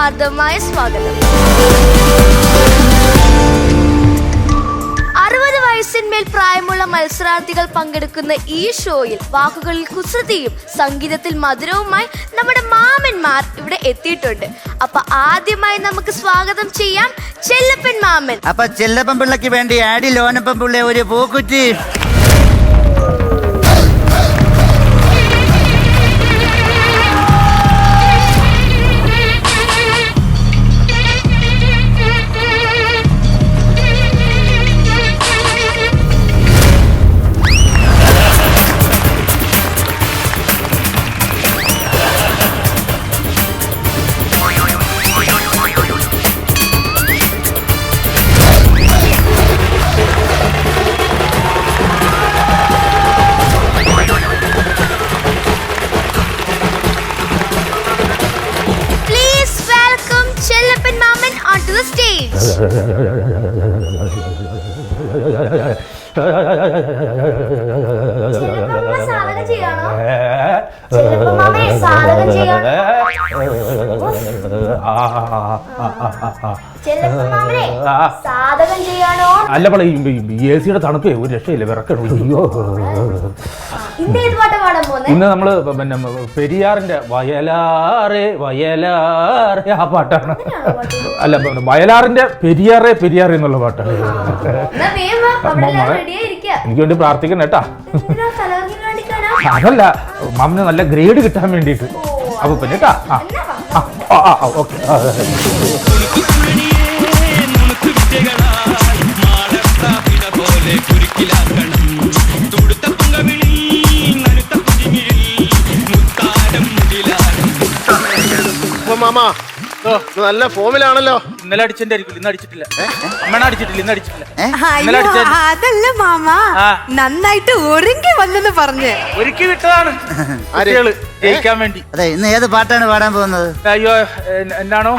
ഹാർദമായ സ്വാഗതം. അറുപത് വയസ്സിന്മേൽ പ്രായമുള്ള മത്സരാർത്ഥികൾ പങ്കെടുക്കുന്ന ഈ ഷോയിൽ വാക്കുകളിൽ കുസൃതിയും സംഗീതത്തിൽ മധുരവുമായി നമ്മുടെ മാമന്മാർ ഇവിടെ എത്തിയിട്ടുണ്ട്. അപ്പൊ ആദ്യമായി നമുക്ക് സ്വാഗതം ചെയ്യാം ചെല്ലപ്പൻ മാമൻ. അപ്പൊ ചെല്ലപ്പൻ പിള്ളക്ക് വേണ്ടി ആടി ലോനപ്പൻ പിള്ള ഒരു പൂക്കുറ്റി. അല്ല പള എ സിയുടെ തണുപ്പേ ഒരു രക്ഷയില്ല വിറക്കണം. അയ്യോ. ഇന്ന് നമ്മൾ പിന്നെ പെരിയാറിന്റെ വയലാറെ വയലാറെ ആ പാട്ടാണ്. അല്ല വയലാറിന്റെ പെരിയാറെ പെരിയാറെ എന്നുള്ള പാട്ടാണ്. എനിക്ക് വേണ്ടി പ്രാർത്ഥിക്കണം കേട്ടാ. അതല്ല മാമിന് നല്ല ഗ്രേഡ് കിട്ടാൻ വേണ്ടിയിട്ട്. അപ്പൊ പിന്നെ കേട്ടാ ആ എന്നാ വാ. ആ, ആ, ആ, ഓക്കെ ആ, അപ്പൊ മാമ. ഇത് നല്ല ഫോമിലാണല്ലോ. ഇന്നലെ അടിച്ചെന്റെ ആയിരിക്കും ഇന്ന് അടിച്ചിട്ടില്ല. അമ്മണ അടിച്ചിട്ടില്ല ഇന്ന് അടിച്ചിട്ടില്ല. അയ്യോ അതല്ല മാമ. ആ. നന്നായിട്ട് ഒരുങ്ങി വന്നെന്ന് പറഞ്ഞ്. ഒരുക്കി വിട്ടതാണ് കുട്ടികൾ ജയിക്കാൻ വേണ്ടി. അതെ ഇന്ന് ഏത് പാട്ടാണ് പാടാൻ പോകുന്നത്? അയ്യോ എൻ- എന്നാണോ?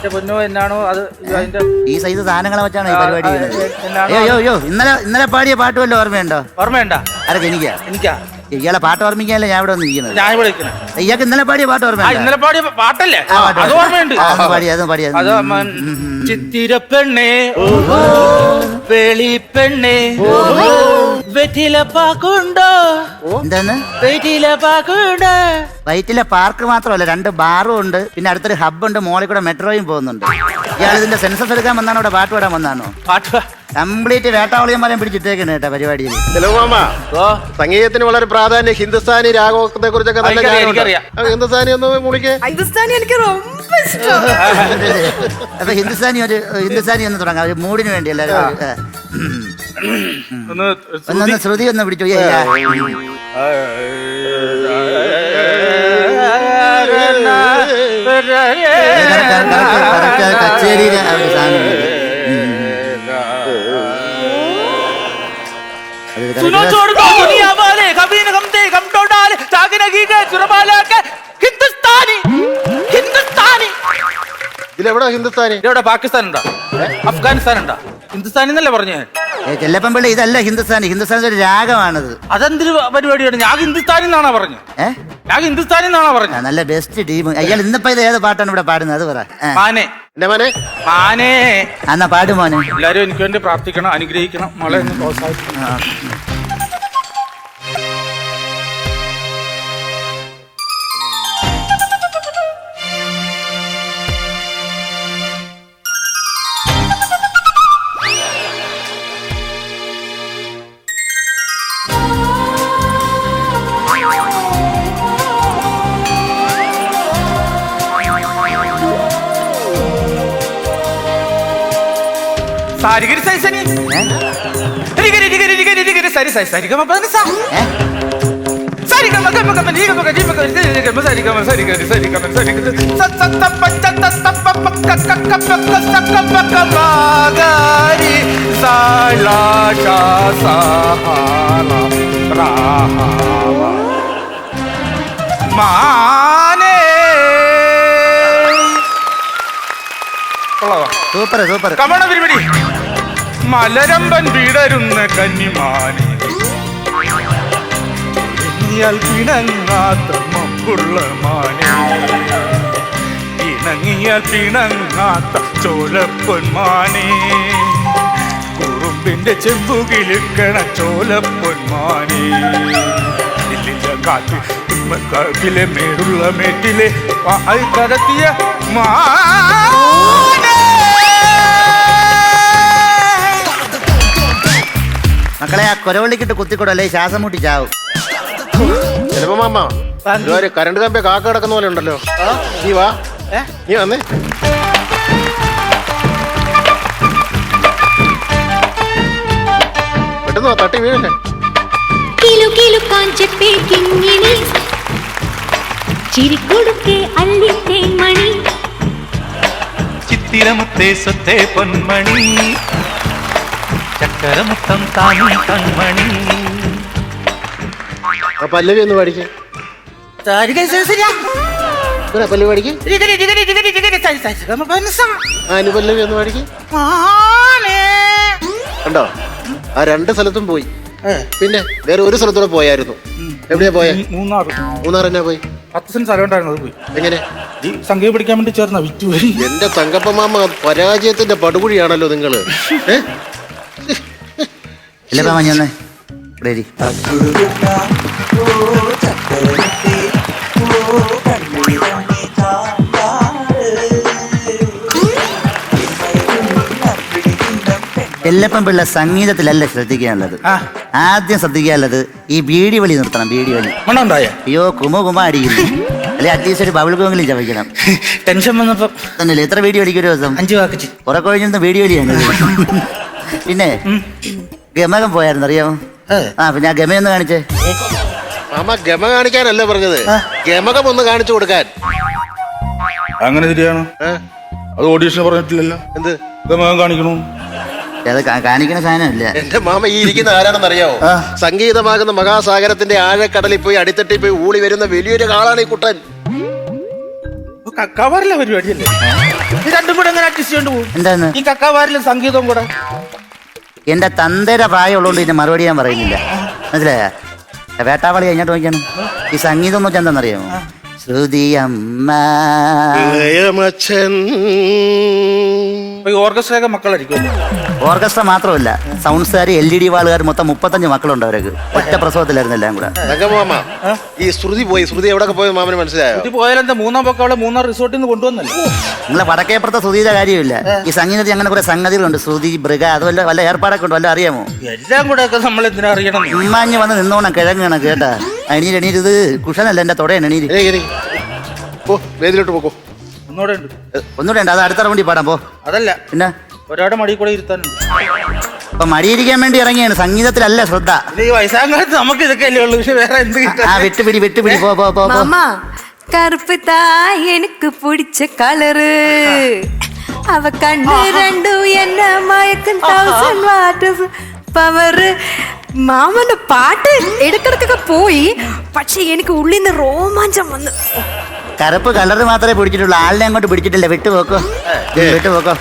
എന്റെ പൊന്നോ എന്നാണോ അത് അതിന്റെ ഈ സൈസ് സാധനങ്ങളെ വെച്ചാണ് ഈ പരിപാടി ചെയ്യുന്നത്. അയ്യോ അയ്യോ ഇന്നലെ ഇന്നലെ പാടിയ പാട്ട് വല്ല ഓർമ്മയുണ്ടോ? ഓർമ്മയുണ്ട? ആരൊക്കെ എനിക്കാ? എനിക്കാ. ഇയാളെ പാട്ട് ഓർമ്മിക്കാനല്ലേ ഞാൻ ഇവിടെ നിൽക്കുന്നത് ഞാൻ ഇവിടെ നിൽക്കണേ. ഇയാൾക്ക് ഇന്നലെ പാടിയ പാട്ട് ഓർമ്മ ഇന്നലെ പാടിയ പാട്ടല്ലേ? അത് ഓർമ്മയുണ്ട്. ആ, അതും പാടി അതും പെണ്ണേ ചിത്തിരപ്പെണ്ണേ വെളിപ്പെണ്ണേ വെറ്റില പാക്കുണ്ടോ എന്താണ്? വെറ്റില പാക്കുണ്ടോ വൈറ്റിലെ പാർക്ക് മാത്രമല്ല രണ്ട് ബാറും ഉണ്ട്. പിന്നെ അടുത്തൊരു ഹബ്ബ് ഉണ്ട് മോളിൽ കൂടെ മെട്രോയും പോകുന്നുണ്ട്. ഇയാൾ ഇതിന്റെ സെൻസസ് എടുക്കാൻ വന്നാണോ ഇവിടെ പാട്ട് പാടാൻ വന്നാണോ പാട്ട് കംപ്ലീറ്റ് വേട്ടാവളിയന്മാരെ പിടിച്ചിട്ടേക്കണ കേട്ടോ പരിപാടിയിൽ ചെലവ് മാമ ഓ സംഗീതത്തിന് വളരെ പ്രാധാന്യം ഹിന്ദുസ്ഥാനി രാഗത്തെ കുറിച്ചൊക്കെ നല്ല എനിക്കറിയാം, ജ്ഞാനമുണ്ട്. എനിക്കറിയാം. ആ, ഹിന്ദുസ്ഥാനി ഒന്ന് മുളിക്ക് ഹിന്ദുസ്ഥാനി എനിക്ക് ரொம்ப ഇഷ്ടം അപ്പൊ ഹിന്ദുസ്ഥാനി ഒരു ഹിന്ദുസ്ഥാനി ഒന്ന് തുടങ്ങാം ഒരു മൂഡിന് വേണ്ടി എല്ലാവരും ഒരു, ഏ, ഒന്ന് ഒന്നൊന്ന് ശ്രുതി ഒന്ന് പിടിച്ചു ഏ, ഏ. correct, correct, correct, കച്ചേരിയിലെ ആ ഒരു സാധനം ഉണ്ട്. ഉം. അത് correct. सुनो छोड़ दो दुनिया वाले कभी न हम दे हम तो डाले जागे नगी के चुरबाला के हिंदुस्तानी हिंदुस्तानी ഇതിലെവിടെ ഹിന്ദുസ്ഥാനി ഇവിടെ പാകിസ്ഥാൻ ഉണ്ടാ അഫ്ഗാനിസ്ഥാൻ ഉണ്ടാ ഹിന്ദുസ്ഥാനി എന്നല്ലേ പറഞ്ഞേ? ഏ, ചെല്ലപ്പൻ പിള്ള ഇതല്ല ഹിന്ദുസ്ഥാനി. ഹിന്ദുസ്ഥാനി ഒരു രാഗമാണത്. അതെന്തൊരു പരിപാടിയാണ്? ഞാൻ ഹിന്ദുസ്ഥാനി എന്നാണോ പറഞ്ഞു? ഏ? ഞാൻ ഹിന്ദുസ്ഥാനി എന്നാണോ ആ, പറഞ്ഞു നല്ല ബെസ്റ്റ് ടീം അയാൾ ഇന്നിപ്പോ ഇത് ഏത് പാട്ടാണ് ഇവിടെ പാടുന്നത്? അത് പറ. മാനെ. എന്റെ മോനെ. മാനേ. ആ, എന്നാ പാട് മോനെ. എല്ലാരും എനിക്ക് വേണ്ടി പ്രാർത്ഥിക്കണം അനുഗ്രഹിക്കണം. മോളെ ഒന്ന് പ്രോത്സാഹിപ്പിക്കണം. ആ. സനി? രിഗരി രിഗരി രിഗരി രിഗരി. സരി സരി സരി. ഗമ പദ സ? സരി ഗമ ഗമ ഗമ രി ഗമ ഗരി ഗമ രി ഗമ സരി ഗമ സരി ഗരി സരി ഗമ സരി ഗരി സ സ ത പ ച ത സ പ പ ക ക ക പ ക സ ക പ ക മ ഗ രി സ ല ഷ സ ഹ ല റ ഹ വ. മാനേ സൂപ്പർ സൂപ്പർ. കമണ പരിപാടി മലരമ്പൻ വിടരുന്ന കന്നിമാനെ. എണ്ണിയാൽ പിണങ്ങാത്ത മക്കുള്ള മാനേ. ഇണങ്ങിയാൽ പിണങ്ങാത്ത ചോലപ്പൊന്മാനേ. കുറുമ്പിന്റെ ചെമ്പുകിലുക്കണ ചോലപ്പൊന്മാനേ. മാനെ കാറ്റ് കാട്ടിലെ മേടുള്ള മേട്ടിലെ കടത്തിയ മാനേ മക്കളെ ആ കൊരവള്ളിക്കിട്ട് കുത്തിക്കൊടല്ലേ ശ്വാസം മുട്ടി ചാവും. ചിലപ്പോ മാമ ഇതുവരെ കരണ്ട് കമ്പി കാക്ക കിടക്കുന്ന പോലെ ഉണ്ടല്ലോ. നീ വാ. നീ വന്നേ. പെട്ടെന്ന് തട്ടി വീഴല്ലേ? ചിരിക്കൊടുക്കെ അല്ലിത്തേ മണി. ചിത്തിരമുത്തേ സ്വത്തേ പൊന്മണി. ചക്കരമുത്തം താങ്ങി കൺമണി. ആ പല്ലവി ഒന്ന് പഠിക്കേ. പല്ലവി പഠിക്കേ. അനുപല്ലവി ഒന്ന് പഠിക്കേ. കണ്ടോ? ആ രണ്ട് സ്ഥലത്തും പോയി. പിന്നെ വേറെ ഒരു സ്ഥലത്തൂടെ പോയായിരുന്നു. എവിടെയാ പോയെ? മൂന്നാറ്. മൂന്നാർ എന്നാ പോയി? പത്ത് സെന്റ് സ്ഥലം ഉണ്ടായിരുന്നു അത് പോയി. എങ്ങനെ? ഈ സംഖ്യ പിടിക്കാൻ വേണ്ടി ചേർന്ന വിറ്റു എന്റെ തങ്കപ്പ മാമ പരാജയത്തിന്റെ പടുകുഴിയാണല്ലോ നിങ്ങൾ. ഏ? ഇല്ല മഞ്ഞൊന്ന് റെഡി എല്ലപ്പം പിള്ള സംഗീതത്തിലല്ല ശ്രദ്ധിക്കാനുള്ളത്. ആദ്യം ശ്രദ്ധിക്കാനുള്ളത് ഈ ബീഡി വലി നിർത്തണം ബീഡി വലി. അയ്യോ കുമ കുമ അടിക്കുന്നു അല്ലെ അറ്റ്ലീസ്റ്റ് ഒരു ബബിൾ ഗോങ്കിലും ചവയ്ക്കണം. ടെൻഷൻ വന്നപ്പോ തന്നെ എത്ര വീഡിയോ അടിക്കും ഒരു ദിവസം. അഞ്ചു വാക്കിച്ച് കഴിഞ്ഞിരുന്ന വീഡിയോ വലിയാണ്. പിന്നെ ഗമകം പോയായിരുന്നു അറിയാമോ ആ പിന്നെ ആ ഗമയൊന്ന് കാണിച്ചേ. മാമ ഗമ കാണിക്കാനല്ലേ പറഞ്ഞത്? ഗമകം ഒന്ന് കാണിച്ചു കൊടുക്കാൻ. അങ്ങനെ ശരിയാണ്. ഏ? അത് ഓഡീഷൻ പറഞ്ഞിട്ടില്ലല്ലോ. എന്ത്? ഗമകം കാണിക്കണു? അത് കാ- സാധനമില്ല. എന്റെ മാമ ഈ ഇരിക്കുന്ന ആരാണെന്ന് അറിയാവോ ആ. സംഗീതമാകുന്ന മഹാസാഗരത്തിന്റെ ആഴക്കടലിൽ പോയി അടിത്തട്ടി പോയി ഊളി വരുന്ന വലിയൊരു കാളാണ് ഈ കുട്ടൻ. കക്കാവാറില്ല പരിപാടിയല്ലേ? ഇത് രണ്ടും കൂടെ എങ്ങനെ അഡ്ജസ്റ്റ് ചെയ്യേണ്ടി പോകും? എന്താന്ന് ഈ കക്കാവാരിലും സംഗീതവും കൂടെ. എന്റെ തന്തയുടെ പ്രായമുള്ളതുകൊണ്ട് ഇതിന്റെ മറുപടി ഞാൻ പറയുന്നില്ല. മനസ്സിലായ? വേട്ടാവളി കഴിഞ്ഞിട്ട് നോക്കിയാണ്. ഈ സംഗീതം എന്ന് വെച്ചാൽ എന്താണെന്നറിയാമോ ശ്രുതി അമ്മ ഇളയമച്ചൻ ഈ ഓർക്കസ്ട്രയൊക്കെ മക്കളായിരിക്കും. ഓർക്കസ്ട്ര മാത്രമല്ല സൗണ്ട്സുകാർ എൽ ഇ ഡി വാളുകാർ മൊത്തം മുപ്പത്തഞ്ച് മക്കളുണ്ട് അവർക്ക് ഒറ്റ പ്രസവത്തിലായിരുന്നു എല്ലാം കൂടെ. ഈ ശ്രുതി പോയി ശ്രുതി എവിടെ പോയി മാമന് മനസ്സിലായോ? ഇത് പോയാലെന്താ മൂന്നാം പക്കം അവളെ മൂന്നാർ റിസോർട്ടിൽ നിന്ന് കൊണ്ടുവന്നല്ലേ? നിങ്ങളെ വടക്കേപ്പുറത്തെ ശ്രുതിയുടെ കാര്യമില്ല. ഈ സംഗീതത്തിൽ അങ്ങനെ കുറെ സംഗതികളുണ്ട്. ശ്രുതി മൃഗ അത് വല്ല വല്ല ഏർപ്പാടൊക്കെ ഉണ്ട്? വല്ല അറിയാമോ? എല്ലാം കൂടെ ഒക്കെ നമ്മൾ എന്തിനാ അറിയണം ഉമ്മാഞ്ഞ് വന്ന് നിന്നോണം കിഴങ്ങാണ് കേട്ടാ. അണീര് എണീര് ഇത് കുഷനല്ല എന്റെ തുടയാണ് എണീര് ഇരി. പോ വേദിയിലോട്ട് പോക്കോ ഒന്നുകൂടെ ഉണ്ട് ഒന്നുകൂടെ ഉണ്ട് അത് അടുത്ത റൗണ്ടിൽ പാടാം പോ അതല്ല പിന്നെ ഒരാടെ മടി കൂടെ ഇരുത്താനുണ്ട് അപ്പൊ മടിയിരിക്കാൻ വേണ്ടി ഇറങ്ങിയാണ് സംഗീതത്തിലല്ല ശ്രദ്ധ ഇത് ഈ വയസ്സാകാലത്ത് നമുക്ക് ഇതൊക്കെ അല്ലേ ഉള്ളൂ പക്ഷെ വേറെ എന്ത് കിട്ടാൻ ആ വിട്ടുപിടി വിട്ടുപിടി പോ പോ പോ പോ. மாமா கருப்பு தான் எனக்கு பிடிச்ச கலரு அவ கண்ணு ரெண்டும் என்ன மயக்கம் தௌசண்ட் வாட்டர்ஸ் പവർ മാമന്റെ പാട്ട് ഇടക്കിടക്കൊക്കെ പോയി പക്ഷെ എനിക്ക് ഉള്ളിൽ നിന്ന് രോമാഞ്ചം വന്നു കറുപ്പ് കളർ മാത്രമേ പിടിച്ചിട്ടുള്ളൂ. ആളിനെ അങ്ങോട്ട് പിടിച്ചിട്ടില്ല. വിട്ടു പോക്കോ വിട്ടു പോക്കോ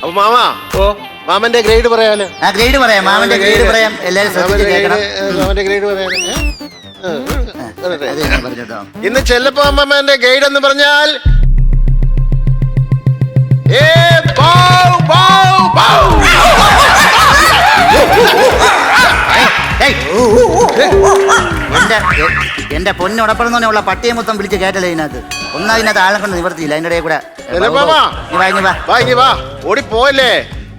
അപ്പൊ മാമ ഓ. മാമന്റെ ഗ്രേഡ് പറയാലോ? ആ ഗ്രേഡ് പറയാം. മാമന്റെ ഗ്രേഡ് പറയാം. എല്ലാരും മാമന്റെ ശ്രദ്ധിച്ച് കേൾക്കണം. മാമന്റെ ഗ്രേഡ്. അത് ഞാൻ പറഞ്ഞോട്ടോ. ഇന്ന് ചെല്ലപ്പോ അമ്മമ്മന്റെ ഗൈഡ് എന്ന് പറഞ്ഞാൽ ഏ, ബൗ, ബൗ, ബൗ. എന്റെ എന്റെ പൊന്നുടപ്പണം ഉള്ള പട്ടിയെ മൊത്തം വിളിച്ച് കേട്ടല്ലേ ഇതിനകത്ത്? ഒന്നാ ഇതിനകത്ത് ആളെ കൊണ്ട് നിവർത്തിയില്ല അതിന്റെ ഇടയിൽ കൂടെ. ഓടിപ്പോയല്ലേ നീ വാ, വാ. വാ വാ. ഓടി പോയല്ലേ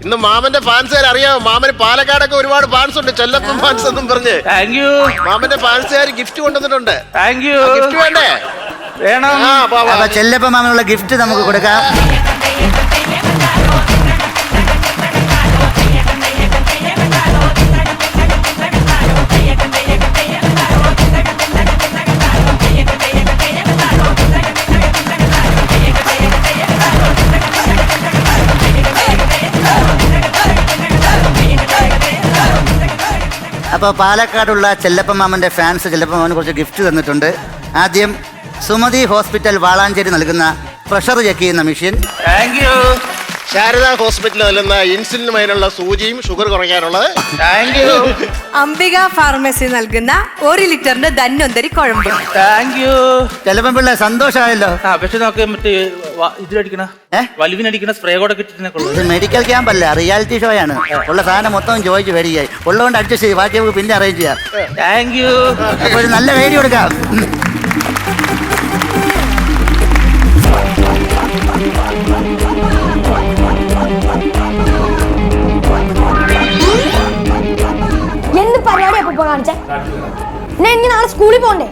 ഇന്ന് മാമന്റെ ഫാൻസുകാർ അറിയാമോ മാമന് പാലക്കാടൊക്കെ ഒരുപാട് ഫാൻസ് ഉണ്ട്. ചെല്ലപ്പൻ ഫാൻസ് എന്നും പറഞ്ഞ്. താങ്ക് യു മാമന്റെ ഫാൻസുകാർ ഗിഫ്റ്റ് കൊണ്ടുവന്നിട്ടുണ്ട്. താങ്ക് യു ഗിഫ്റ്റ് വേണ്ടേ? വേണം. ചെല്ലപ്പ മാമനുള്ള ഗിഫ്റ്റ് നമുക്ക് കൊടുക്കാം. അപ്പോൾ പാലക്കാടുള്ള ചെല്ലപ്പ മാമന്റെ ഫാൻസ് ചെല്ലപ്പ മാമന് കുറച്ച് ഗിഫ്റ്റ് തന്നിട്ടുണ്ട്. ആദ്യം സുമതി ഹോസ്പിറ്റൽ വാളാഞ്ചേരി നൽകുന്ന പ്രഷർ ചെക്ക് ചെയ്യുന്ന മെഷീൻ താങ്ക് യു ശാരദ ഹോസ്പിറ്റലിൽ നൽകുന്ന ഇൻസുലിൻ സൂചിയും ഷുഗർ കുറയ്ക്കാനുള്ളത്. താങ്ക് യു അംബിക ഫാർമസി നൽകുന്ന ഒരു ലിറ്ററിന്റെ ധന്വന്തരി കുഴമ്പ്. താങ്ക് യു ചെലപ്പം പിള്ള സന്തോഷമായല്ലോ. ആ പക്ഷെ നമുക്ക് മറ്റേ ഇതിലടിക്കണ? ഏ? വലുവിനടിക്കണ സ്പ്രേ കൂടെ ഇത് മെഡിക്കൽ ക്യാമ്പല്ല റിയാലിറ്റി ഷോ ആണ്. ഉള്ള സാധനം മൊത്തം ചോദിച്ച് മേടിക്കായി ഉള്ളതുകൊണ്ട് അഡ്ജസ്റ്റ് ചെയ്യും. ബാക്കി നമുക്ക് പിന്നെ അറേഞ്ച് ചെയ്യാം. താങ്ക് യു ഒരു നല്ല വേദി കൊടുക്കാം ഞാൻ എന്ത് പരിപാടിയാ ഇപ്പൊ കാണിച്ചേ? എന്നെ എനിക്ക് നാളെ സ്കൂളിൽ പോണ്ടേ?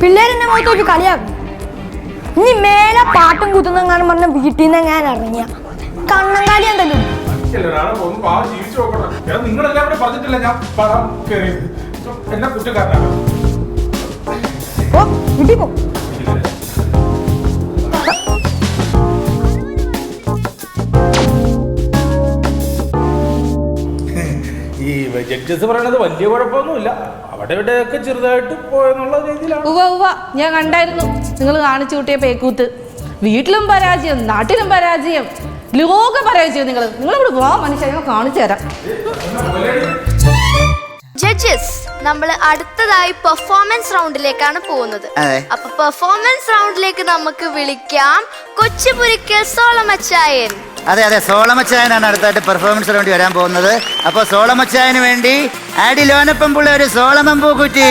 പിള്ളേരെന്നെ മുഖത്ത് വെച്ച് കളിയാക്കും. ഇനി മേലെ പാട്ടും കുത്തുന്നെങ്ങാനും പറഞ്ഞ വീട്ടിൽ നിന്ന് ഞാൻ ഇറങ്ങിയ. കണ്ണങ്കാലി എന്തല്ലോ നിങ്ങളെല്ലാം കൂടെ പറഞ്ഞിട്ടില്ല ഞാൻ പടം എന്നെ കുറ്റക്കാരനാണ്. ഓ വീട്ടിൽ ജഡ്ജസ് പറയണത് വലിയ കുഴപ്പമൊന്നുമില്ല. അവിടെ ഇവിടെയൊക്കെ ചെറുതായിട്ട് പോയെന്നുള്ള രീതിയിലാണ്. ഉവ ഉവ ഞാൻ കണ്ടായിരുന്നു. നിങ്ങൾ കാണിച്ചു കൂട്ടിയ പേക്കൂത്ത്. വീട്ടിലും പരാജയം നാട്ടിലും പരാജയം ലോക പരാജയം നിങ്ങൾ. നിങ്ങൾ ഇവിടെ വാ മനുഷ്യ ഞങ്ങൾ കാണിച്ചു തരാം. ജഡ്ജസ് നമ്മൾ അടുത്തതായി പെർഫോമൻസ് റൗണ്ടിലേക്കാണ് പോകുന്നത്. അപ്പൊ പെർഫോമൻസ് റൗണ്ടിലേക്ക് നമുക്ക് വിളിക്കാം. കൊച്ചുപുരിക്കൽ സോളമച്ചായൻ. അതെ അതെ സോളമച്ചായനാണ് അടുത്തായിട്ട് പെർഫോമൻസ് വേണ്ടി വരാൻ പോകുന്നത്. അപ്പോൾ സോളമച്ചായന് വേണ്ടി ആടി ലോനപ്പം പുള്ള ഒരു സോളമം പൂക്കുറ്റി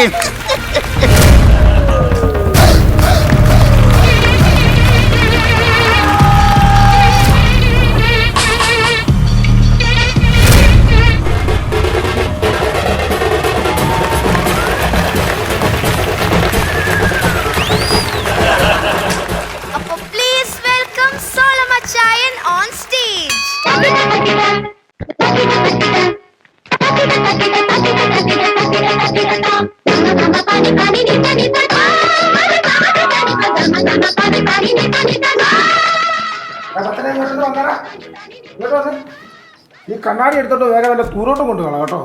കണ്ണാടി എടുത്തോട്ട് വേറെ വല്ല ദൂരോട്ടും കൊണ്ട് കളാം കേട്ടോ.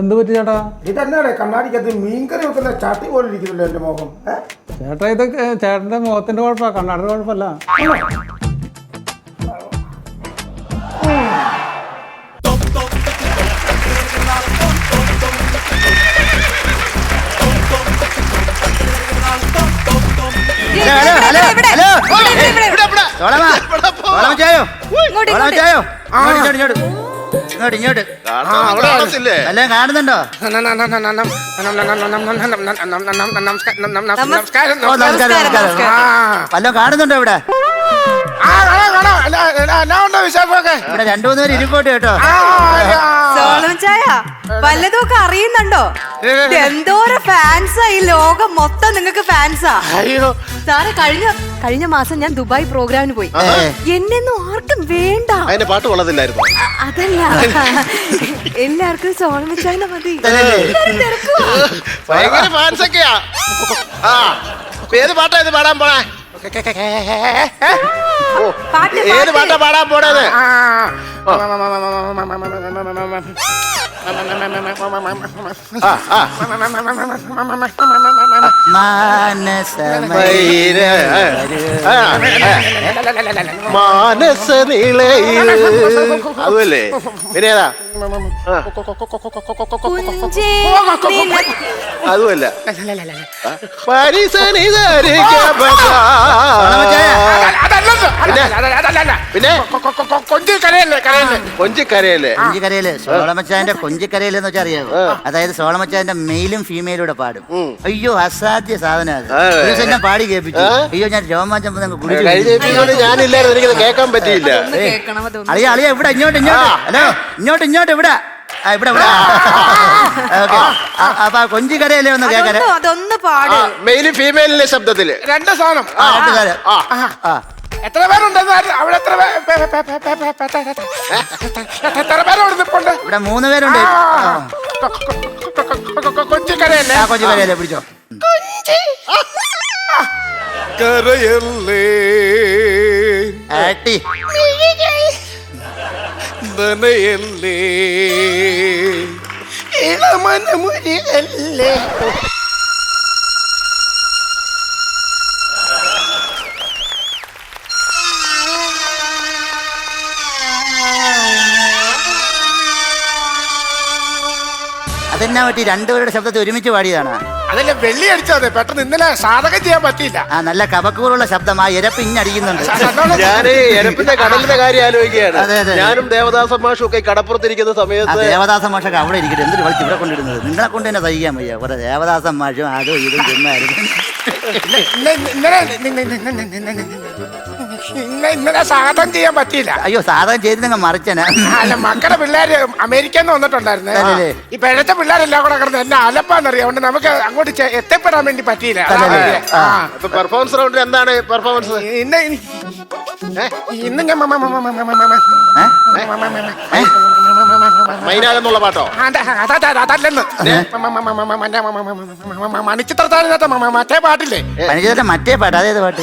എന്ത് പറ്റി ചേട്ടാ? ഇതെന്നാണ് കണ്ണാടിക്കകത്ത് മീൻകറി വെക്കുന്ന ചട്ടി പോലെ ഇരിക്കുന്നുണ്ടോ എന്റെ മുഖം ഏ? ചേട്ടാ ഇത് ചേട്ടന്റെ മുഖത്തിന്റെ കുഴപ്പമാ കണ്ണാടിന്റെ കുഴപ്പമല്ല. ഹലോ ഹലോ ഇവിടെ, ഹലോ ഇവിടെ, ഇവിടെ, ഇവിടെ, ഇവിടെ. ഇവിടെ, ഇവിടെ. സോളമ ഇവിടെ പോ. സോളമച്ചായോ ഇങ്ങോട്ട്, സോളമച്ചായോ ഇങ്ങോട്ട്. ഇങ്ങോട്ട് ഇങ്ങോട്ട് കാണത്തില്ലേ എല്ലാം കാണുന്നുണ്ടോ നമസ്കാരം നമസ്കാരം നമസ്കാരം വല്ലതും കാണുന്നുണ്ടോ ഇവിടെ ഇവിടെ രണ്ടു മൂന്ന് പേര് ഇരിക്കോട്ടെ കേട്ടോ. സോളം ചായ വല്ലതും ഒക്കെ അറിയുന്നുണ്ടോ എന്തോരം ഫാൻസാ ഈ ലോകം മൊത്തം നിങ്ങക്ക് ഫാൻസാ സാറെ സാറ് കഴിഞ്ഞ കഴിഞ്ഞ മാസം ഞാൻ ദുബായ് പ്രോഗ്രാമിന് പോയി. എന്നെന്നും ആർക്കും വേണ്ട. അതിന്റെ പാട്ട് കൊള്ളത്തില്ലായിരുന്നു. അതല്ല. എല്ലാവർക്കും സോളം വെച്ചാൽ മതി. ഭയങ്കര ഫാൻസ് ഒക്കെയാ. ആ. ഏത് പാട്ടാ ഇത് പാടാൻ പോണേ. ഓ, പാട്ട്, ഏത് പാട്ട്. പാട്ടാ പാടാൻ പോണേന്ന് ആ, ആ. മാനസ നിളയിൽ അതുമല്ലേ പിന്നെ ഏതാ അതുമല്ല. പിന്നെ? കൊഞ്ചിക്കരയല്ലേ കൊഞ്ചിക്കരയിൽ. സോളമച്ചാന്റെ കൊഞ്ചിക്കരയിലെന്ന് വെച്ചാൽ അറിയാമോ അതായത് സോളമച്ചാന്റെ മെയിലും ഫീമെയിലൂടെ പാടും. അയ്യോ ആ, അസാധ്യ സാധനം പാടി കേൾപ്പിച്ചു അയ്യോ ഞാൻ രോമാഞ്ചം ഞാനില്ലായിരുന്നു കേൾക്കാൻ പറ്റിയില്ല അളിയ അളിയ ഇവിടെ ഇങ്ങോട്ട് ഇങ്ങോട്ട് ഹലോ ഇങ്ങോട്ട് ഇങ്ങോട്ട് ഇവിടെ ഇവിടെ അപ്പൊ കൊഞ്ചി കരയല്ലേ ഒന്ന് കേക്കര അതൊന്ന് പാട് രണ്ട് സാധനം എത്ര അവിടെ എത്ര ഇവിടെ മൂന്ന് പേരുണ്ട് കൊച്ചിക്കരയല്ലേ കൊച്ചിക്കരയല്ലേ പിടിച്ചോ കരയല്ലേ? ആട്ടി. നനയല്ലേ ഇളമനമുരിയല്ലേ അതെന്നാ പറ്റി? രണ്ടുപേരുടെ ശബ്ദത്തെ ഒരുമിച്ച് പാടിയതാണ്? അതല്ല വെള്ളി അടിച്ചത് പെട്ടെന്ന് ഇന്നലെ സാധകം ചെയ്യാൻ പറ്റിയില്ല ആ നല്ല കപക്കൂറുള്ള ശബ്ദം ആ ഇരപ്പ് ഇഞ്ഞടിക്കുന്നുണ്ട് ഞാൻ എരപ്പിന്റെ കടലിന്റെ കാര്യം അതെ, ആലോചിക്കുകയാണ് ഞാനും ദേവദാസ മാഷും ഒക്കെ ഈ കടപ്പുറത്തിരിക്കുന്ന ആ സമയത്ത് ദേവദാസ മാഷൊക്കെ അവിടെ ഇരിക്കട്ടെ എന്തൊരു വളിച്ച് ഇവിടെ കൊണ്ടിരുന്നത് നിങ്ങളെ കൊണ്ട് തന്നെ സഹിക്കാൻ വയ്യ കുറെ ദേവദാസ മാഷും അതും ഇതും ചെന്നായിരുന്നു ഇന്നലെ ഇന്നലെ ഇന്നലെ സാധനം ചെയ്യാൻ പറ്റിയില്ല അയ്യോ സാധനം ചെയ്തിട്ട് മറിച്ചനാ അല്ല മക്കളുടെ പിള്ളേര് അമേരിക്കയിൽ നിന്ന് വന്നിട്ടുണ്ടായിരുന്നേ അതല്ലേ? ഈ പിഴച്ച പിള്ളേരെല്ലാം കൂടെ കിടന്ന് എന്നെ അലപ്പാന്നറിയാം അതുകൊണ്ട് നമുക്ക് അങ്ങോട്ട് ചെ- എത്തിപ്പെടാൻ വേണ്ടി പറ്റിയില്ല അതല്ലേ? ആ. ഇപ്പൊ പെർഫോമൻസ് റൗണ്ടിൽ എന്താണ് പെർഫോമൻസ് ഇന്ന് ഇനി- ഇന്ന് ഞാൻ മ- മ- മ- മ- മ- മ- മ- മ- ഏ? മ- മ- മ- മ- മ- മൈനാകെന്നുള്ള പാട്ടോ അത- അത- അത- അതല്ലെന്ന് മ- മ- മ- മ- മ- മറ്റേ പാട്ടില്ലേ പണിച്ചേട്ടൻ മറ്റേ പാട്ട് അതേത് പാട്ട്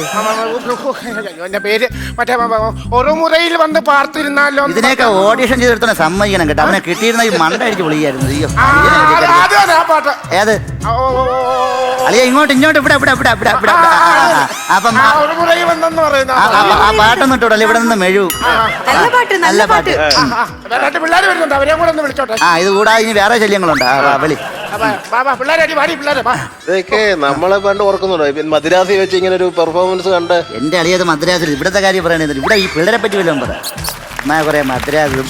എന്റെ പേര് മറ്റേ മ- മ- ഒരു മുറയിൽ വന്ന് പാർത്തിരുന്നാലോ എന്ന് ഇതിനെയൊക്കെ ഓഡിഷൻ ചെയ്തെടുത്തന്നെ സമ്മതിക്കണം കേട്ടോ അവനെ കിട്ടിയിരുന്ന ഈ മണ്ട അടിച്ച് പൊളിയായിരുന്നു അയ്യോ ആ, അത് അത് തന്നെ ആ പാട്ട് ഏത് ഓ, ഓ, ഓ, ഓ, ഓ. അളിയ ഇങ്ങോട്ട് ഇങ്ങോട്ട് ഇവിടെ ഇവിടെ ഇവിടെ ഇവിടെ ഇവിടെ ഇവിടെ. ആ, ആ, ആ. അപ്പം ആ, ആ- ഒരു മുറയിൽ വന്നെന്ന് പറയുന്ന ആ- ആ- ആ പാട്ടൊന്നും ഇട്ടോടല്ലേ ഇവിടെ നിന്ന് മെഴു നല്ല പാട്ട് നല്ല പാട്ട് പിള്ളേർ വരുന്നുണ്ട് അവരെയും കൂടെ ഒന്ന് വിളിച്ചോട്ടെ. ആ ഇത് കൂടാതെ ഇനി വേറെ ശല്യങ്ങളുണ്ട്. ആ, വാ, വാ, പിള്ളേരെ അടി പാടി പിള്ളേരെ വാ. ഇതൊക്കെ നമ്മളെ പണ്ട് ഓർക്കുന്നുണ്ടോ? ഇപ്പൊ മദ്രാസി വെച്ച് ഇങ്ങനെ ഒരു പെർഫോമൻസ് കണ്ട്. എന്റെ അളിയത് മദ്രാസിൽ. ഇവിടുത്തെ കാര്യം പറയണേ ഇവിടെ ഈ പിള്ളേരെ പറ്റി വല്ലതും പറ. അമ്മ കുറെ മദ്രാസും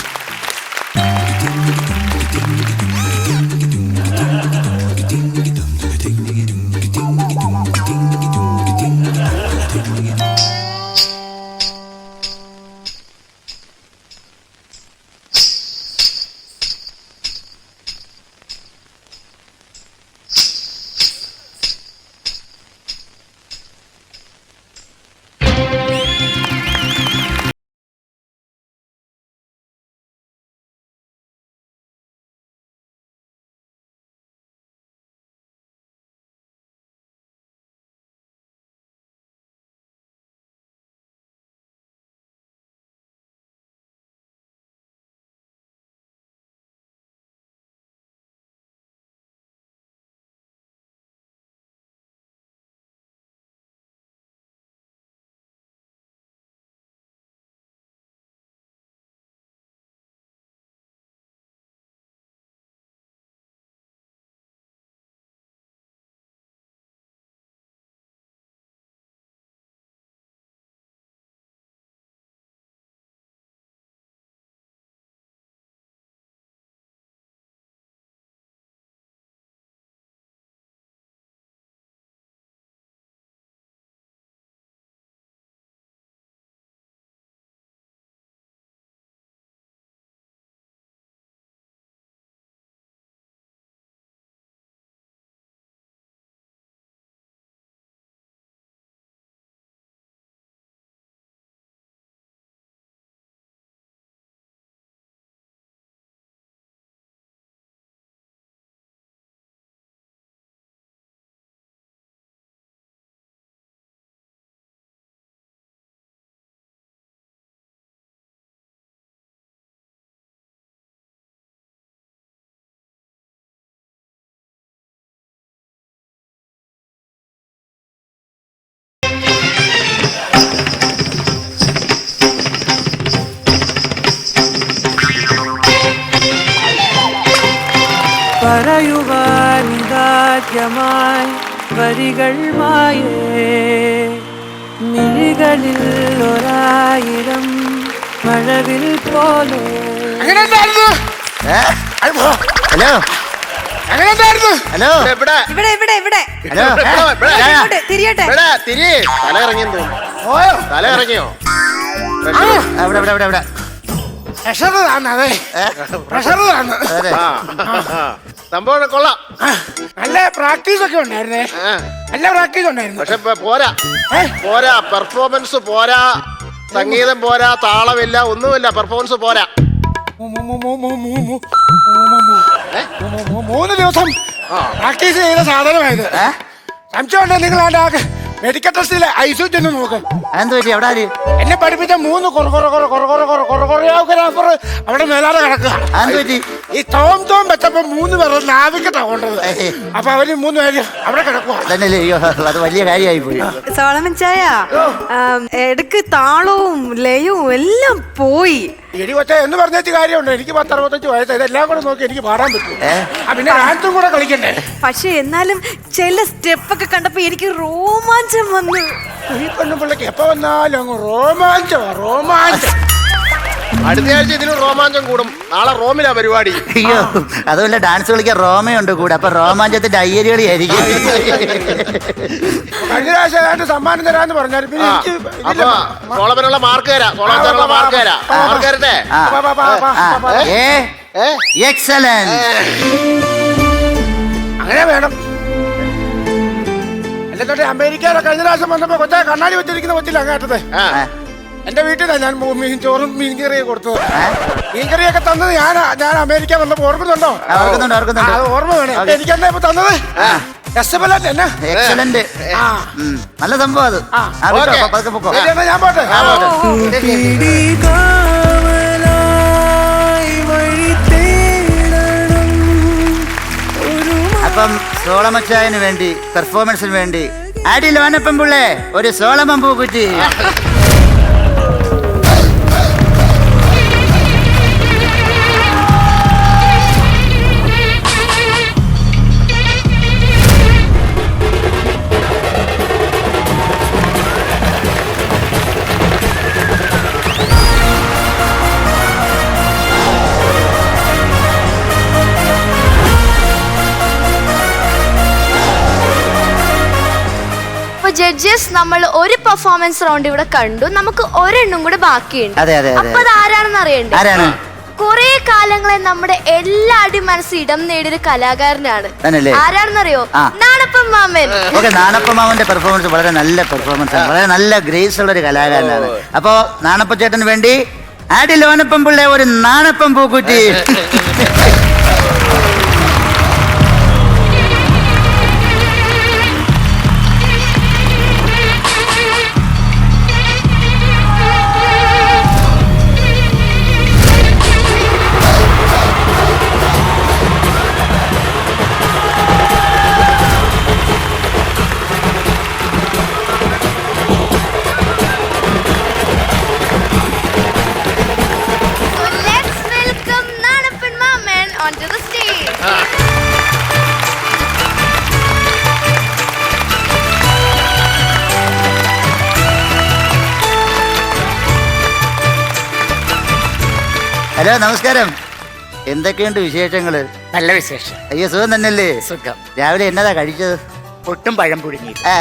പറയുവാനിതാദ്യമായി വരികൾ മായേ മിഴികളിൽ ഒരായിരം മഴവിൽ പോലെ. ഹലോ. ഹലോ. സംഭവം കൊള്ളാം നല്ല പ്രാക്ടീസ് ഒക്കെ ഉണ്ടായിരുന്നേ ആ. നല്ല പ്രാക്ടീസ് ഉണ്ടായിരുന്നു പക്ഷെ ഇപ്പൊ പോരാ ഏ? പോരാ പെർഫോമൻസ് പോരാ സംഗീതം പോരാ താളമില്ല ഒന്നുമില്ല പെർഫോമൻസ് പോരാ മൂ- മൂ- മൂ- മൂ- മൂ- മൂ- മൂ- മൂ- മൂ- മൂ. മൂ- മൂ- മൂന്ന് ദിവസം പ്രാക്ടീസ് ചെയ്ത സാധനമായത് സംശയമുണ്ടോ നിങ്ങൾ മെഡിക്കൽ ടെസ്റ്റിലെ ഐസു ചെന്ന് നോക്ക് അതെന്ത് പറ്റി? എവിടെ ആര്? എന്നെ പഠിപ്പിച്ച മൂന്ന് കൊറ കൊറ കൊറ കൊറ കൊറ കൊറ കൊറ കൊറിയോഗ്രാഫർ അവിടെ മേലാതെ കിടക്കുക പറ്റി? ഈ ടോം ടോം വെച്ചപ്പോ മൂന്ന് പേർ നാവിക്കട്ടാ കൊണ്ടത് അപ്പൊ അവർ മൂന്ന് പേര് അവിടെ കിടക്കുക അയ്യോ അത് വലിയ കാര്യമായി പോയി. സോളമൻ ചായ എടുക്ക് താളവും ലയവും എല്ലാം പോയി. എടി കൊച്ച എന്ന് പറഞ്ഞ കാര്യമുണ്ട്? എനിക്ക് പത്ത് അറുപത്തഞ്ച് വയസ്സ് ഇതെല്ലാം കൂടെ നോക്കി എനിക്ക് പാടാൻ പറ്റും ആ, പിന്നെ ഡാൻസും കൂടെ കളിക്കണ്ടേ? പക്ഷെ എന്നാലും ചില സ്റ്റെപ്പൊക്കെ കണ്ടപ്പോ എനിക്ക് രോമാഞ്ചം വന്നു. ഈ പെണ്ണുപിള്ളക്ക് എപ്പോ വന്നാലും റോമാഞ്ചം റോമാഞ്ചം. അടുത്ത ആഴ്ച ഇതിലും രോമാഞ്ചം കൂടും. നാളെ റോമിലാ പരിപാടി. അയ്യോ അതുമല്ല ഡാൻസ് കളിക്കാൻ റോമയുണ്ട് കൂടെ. അപ്പൊ റോമാഞ്ചത്തിന്റെ അയ്യരികളി ആയിരിക്കും. കഴിഞ്ഞ പ്രാവശ്യം ഏതാണ്ട് സമ്മാനം തരാന്ന് പറഞ്ഞാൽ പിന്നെ ആ, എനിക്ക് അപ്പൊ സോളമനുള്ള മാർക്ക് തരാം. സോളമനുള്ള മാർക്ക് തരാം. മാർക്ക് തരട്ടെ? ആ. വാ, വാ, വാ, വാ, ആ, ഏ? ഏ? എക്സലന്റ് അങ്ങനെ വേണം. എന്റെ തൊട്ട് അമേരിക്കയിലെ കഴിഞ്ഞ പ്രാവശ്യം വന്നപ്പോ കൊച്ചാ കണ്ണാടി വെച്ചിരിക്കുന്ന കൊച്ചില്ല അങ്ങാറ്റത്തെ. എന്റെ വീട്ടിൽ നിന്നാ ഞാൻ മീൻ ചോറും മീൻ കറിയൊക്കെ കൊടുത്തത്. മീൻ കറിയൊക്കെ തന്നത് ഞാൻ ഞാൻ അമേരിക്ക വന്നപ്പോ ഓർക്കുന്നുണ്ടോ? അത് ഓർമ്മ വേണേ. എനിക്ക് എന്താ ഇപ്പൊ തന്നത്? നല്ല സംഭവം അത്. ഞാൻ പോട്ടെ. അപ്പം സോളമച്ചായന് വേണ്ടി പെർഫോമൻസിന് വേണ്ടി. ആടി ലോനപ്പം പുള്ളേ ഒരു സോളമം പൂക്കുറ്റി. ജഡ്ജസ് നമ്മൾ ഒരു പെർഫോമൻസ് റൗണ്ട് ഇവിടെ കണ്ടു. നമുക്ക് ഒരെണ്ണം കൂടെ ബാക്കിയുണ്ട്. അതെ, അതെ, അതെ. അപ്പൊ അത് ആരാണെന്ന് അറിയണ്ടേ? ആരാണ്? കുറെ കാലങ്ങളെ നമ്മുടെ എല്ലാവരുടെയും മനസ്സിൽ ഇടം നേടിയൊരു കലാകാരനാണ്. തന്നല്ലേ? ആരാണെന്നറിയോ? ആ. നാണപ്പം മാമൻ. ഓക്കെ നാണപ്പമാവന്റെ പെർഫോമൻസ് വളരെ നല്ല പെർഫോമൻസ് ആണ്. വളരെ നല്ല ഗ്രേസ് ഉള്ള ഒരു കലാകാരനാണ് അപ്പോ നാണപ്പ ചേട്ടന് വേണ്ടി ആടി ലോനപ്പം പിള്ളേ ഒരു നാണപ്പം പൂക്കുറ്റി. ഹലോ നമസ്കാരം. എന്തൊക്കെയുണ്ട് വിശേഷങ്ങൾ? നല്ല വിശേഷം. അയ്യോ സുഖം തന്നെയല്ലേ? സുഖം. രാവിലെ എന്നതാ കഴിച്ചത്? ഒട്ടും പഴം പുഴുങ്ങി. ആ,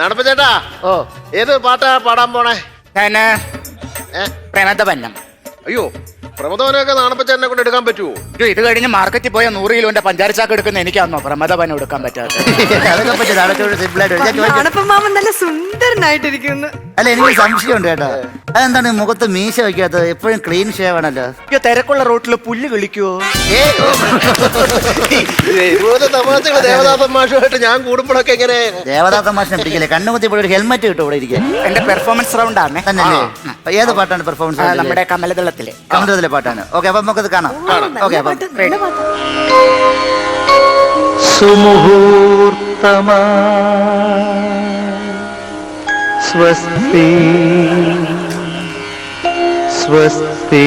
നടപ്പ ചേട്ടാ. ഓ. ഏത് പാട്ടാ പാടാൻ പോണേ? ഞാൻ ഏ? അയ്യോ പ്രമോദവനൊക്കെ എന്നെ കൊണ്ട് എടുക്കാൻ പറ്റുമോ ഇത് ഇത് കഴിഞ്ഞ് മാർക്കറ്റിൽ പോയ നൂറ് കിലോന്റെ പഞ്ചാര ചാക്ക് എടുക്കുന്ന എനിക്കാണോ പ്രമദവനം എടുക്കാൻ പറ്റാത്തത് അതൊക്കെ പറ്റും അതൊക്കെ സിമ്പിൾ ആയിട്ട് ഞാൻ നാണപ്പം മാമൻ നല്ല സുന്ദരനായിട്ടിരിക്കുന്നു. അല്ല എനിക്ക് സംശയമുണ്ട് കേട്ടോ. അതെന്താണ് മുഖത്ത് മീശ വയ്ക്കാത്തത്? എപ്പോഴും ക്ലീൻ ഷേവ് ആണല്ലോ. അയ്യോ തിരക്കുള്ള റോട്ടിൽ പുല്ല് കളിക്കുവോ? ഇതുപോലെ തമാശകൾ ദേവദാസൻ മാഷുമായിട്ട് ഞാൻ കൂടുമ്പോഴൊക്കെ എങ്ങനെ? ദേവദാത്ത മാഷിനെ പിടിക്കില്ലേ? കണ്ണുകുത്തി ഇവിടെ ഒരു ഹെൽമെറ്റ് കിട്ടും ഇവിടെ ഇരിക്കാൻ. എന്റെ പെർഫോമൻസ് റൗണ്ട് ആണ്. തന്നെയല്ലേ? ഏത് പാട്ടാണ് പെർഫോമൻസ് നമ്മുടെ കമലദളത്തിലെ. കമലത്തിലെ പാട്ടാണ്. ഓക്കെ അപ്പൊ നമുക്കത് കാണാം. ഓക്കെ അപ്പം സുമുഹൂർത്തമാ. സ്വസ്തി. സ്വസ്തി.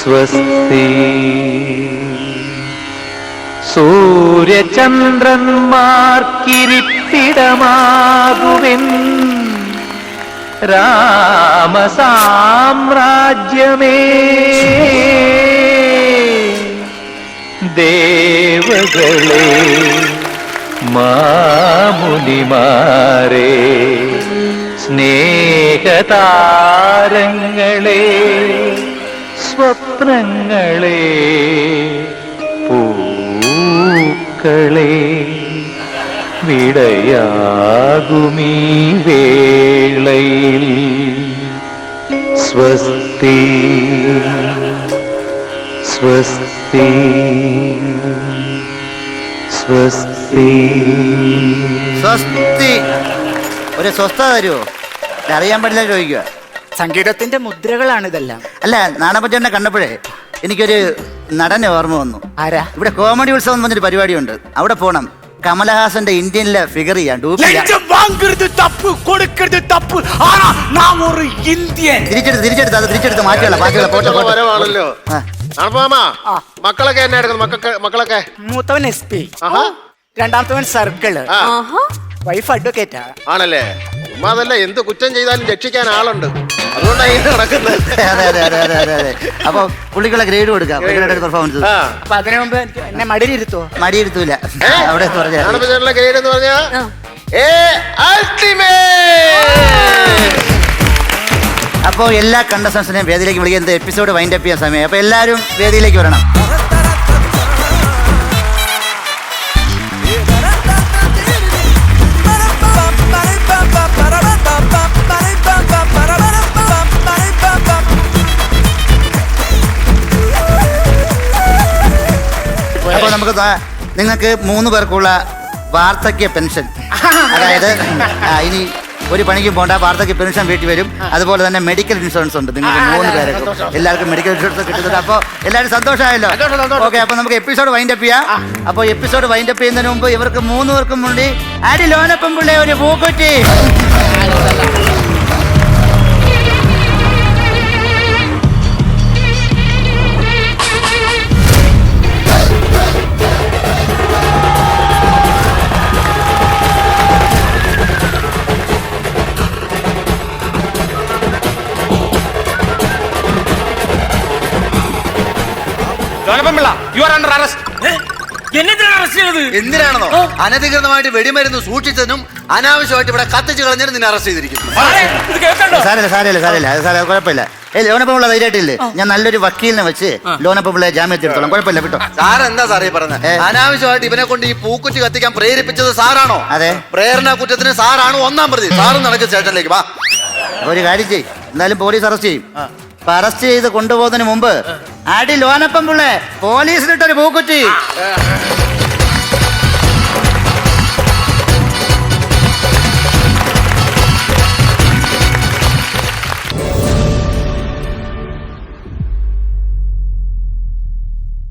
സ്വസ്തി. സൂര്യചന്ദ്രന്മാർക്കിരിപ്പിടമാകുവിൻ രാമസാമ്രാജ്യമേ ദേവകളെ മാമുനിമാരെ സ്നേഹതാരങ്ങളെ സ്വപ്നങ്ങളെ പൂക്കളെ. വിടയാകുമീ വേളയിൽ. സ്വസ്തി സ്വസ്തി സ്വസ്തി. സ്വസ്തി. ഒരു സ്വസ്ഥ തരുമോ അറിയാൻ പറ്റില്ല ചോദിക്കുക സംഗീതത്തിന്റെ മുദ്രകളാണ് ഇതെല്ലാം. അല്ല നാണപ്പച്ചേട്ടനെ കണ്ടപ്പോഴേ എനിക്കൊരു നടനെ ഓർമ്മ വന്നു. ആരാ? ഇവിടെ കോമഡി ഉത്സവം എന്ന് പറഞ്ഞൊരു പരിപാടിയുണ്ട്. അവിടെ പോണം. കമലഹാസന്റെ ഇന്ത്യനിലെ ഫിഗർ ചെയ്യാൻ ഡൂപ്പ് ചെയ്യാൻ. തിരിച്ചെടുത്ത് തിരിച്ചെടുത്ത് അത് തിരിച്ചെടുത്ത് മാറ്റിയുള്ള പോട്ടെ ഇതൊക്കെ പോട്ടെ വരവാണല്ലോ. ആ. മക്കളൊക്കെ എന്നെ എടുക്കുന്നു മക്കളൊക്കെ മക്കളൊക്കെ? മൂത്തവൻ എസ് പി ആഹാ. രണ്ടാമത്തവൻ സർക്കിൾ. ആ. വൈഫ് അഡ്വക്കേറ്റാ ആണല്ലേ? ചുമ്മാ അതല്ല എന്ത് കുറ്റം ചെയ്താലും രക്ഷിക്കാൻ ആളുണ്ട്. അതുകൊണ്ടാണ് നടക്കുന്നത്. അതെ അതെ അതെ അതെ അതെ അതെ അപ്പൊ പുള്ളിക്കുള്ള ഗ്രേഡ് കൊടുക്കാം. പെർഫോമൻസ് ആ. അപ്പൊ അതിനു മുമ്പ് എനിക്ക് എന്നെ മടിയിലിരുത്തോ മടിയിരുത്തൂല? അവിടെ പറഞ്ഞ ആണപ്പച്ചേട്ടനുള്ള ഗ്രേഡ് എന്ന് പറഞ്ഞാ? എ അപ്പോൾ എല്ലാ കണ്ടസ്റ്റൻസിനെയും വേദിയിലേക്ക് വിളിക്കുന്നത് എപ്പിസോഡ് വൈൻഡപ്പ് ചെയ്യാൻ സമയം. അപ്പോൾ എല്ലാരും വേദിയിലേക്ക് വരണം. ദാ നിങ്ങൾക്ക് മൂന്ന് പേർക്കുള്ള വാർദ്ധക്യ പെൻഷൻ. അതായത് ആ, ഇനി ഒരു പണിക്കും പോണ്ട വാർദ്ധക്യ പെൻഷൻ വീട്ടിൽ വരും. അതുപോലെ തന്നെ മെഡിക്കൽ ഇൻഷുറൻസ് ഉണ്ട് നിങ്ങൾക്ക് മൂന്ന് പേർക്ക്. എല്ലാവർക്കും മെഡിക്കൽ ഇൻഷുറൻസ് കിട്ടുന്നത് അപ്പോൾ എല്ലാവരും സന്തോഷമായല്ലോ? ഓക്കെ അപ്പോൾ നമുക്ക് എപ്പിസോഡ് വൈൻഡപ്പ് ചെയ്യാം. അപ്പോൾ എപ്പിസോഡ് വൈൻഡപ്പ് ചെയ്യുന്നതിന് മുമ്പ് ഇവർക്ക് മൂന്ന് പേർക്കും വേണ്ടി ആടി ലോനപ്പം പിള്ളേ ഒരു പൂക്കുറ്റി. You are under arrest arrest ചെയ്തത്? എന്തിനാണെന്നോ? അനധികൃതമായിട്ട് വെടിമരുന്ന് സൂക്ഷിച്ചതിനും അനാവശ്യമായിട്ട് ഇവിടെ കത്തിച്ചു കളഞ്ഞതിനും നിന്നെ അറസ്റ്റ് ചെയ്തിരിക്കുന്നു. ഇത് കേൾക്കണ്ടോ? സാരമില്ല സാരമില്ല സാരമില്ല. അത് സാര കുഴപ്പമില്ല. ഏ ലോനപ്പമുള്ള ധൈര്യമായിട്ടില്ലേ? ഞാൻ നല്ലൊരു വക്കീലിനെ വെച്ച് ലോനപ്പമുള്ള ജാമ്യത്തിൽ എടുത്തോളാം. കുഴപ്പമില്ല വിട്ടോ. സാർ എന്താ സാറേ പറഞ്ഞത്? അനാവശ്യമായിട്ട് ഇവനെ കൊണ്ട് ഈ പൂക്കുറ്റി കത്തിക്കാൻ പ്രേരിപ്പിച്ചത് സാറാണോ? അതെ. പ്രേരണ കുറ്റത്തിന് സാറാണോ ഒന്നാം പ്രതി. സാറും നടക്കും സ്റ്റേഷനിലേക്ക് വാ. അപ്പൊ ഒരു കാര്യം ചെയ്യും. എന്തായാലും പോലീസ് അറസ്റ്റ് ചെയ്യും. അറസ്റ്റ് ചെയ്ത് കൊണ്ടുപോകുന്നതിന് മുമ്പ് അടി ലോനപ്പം പിള്ളേ പോലീസിലിട്ടൊരു പൂക്കുറ്റി.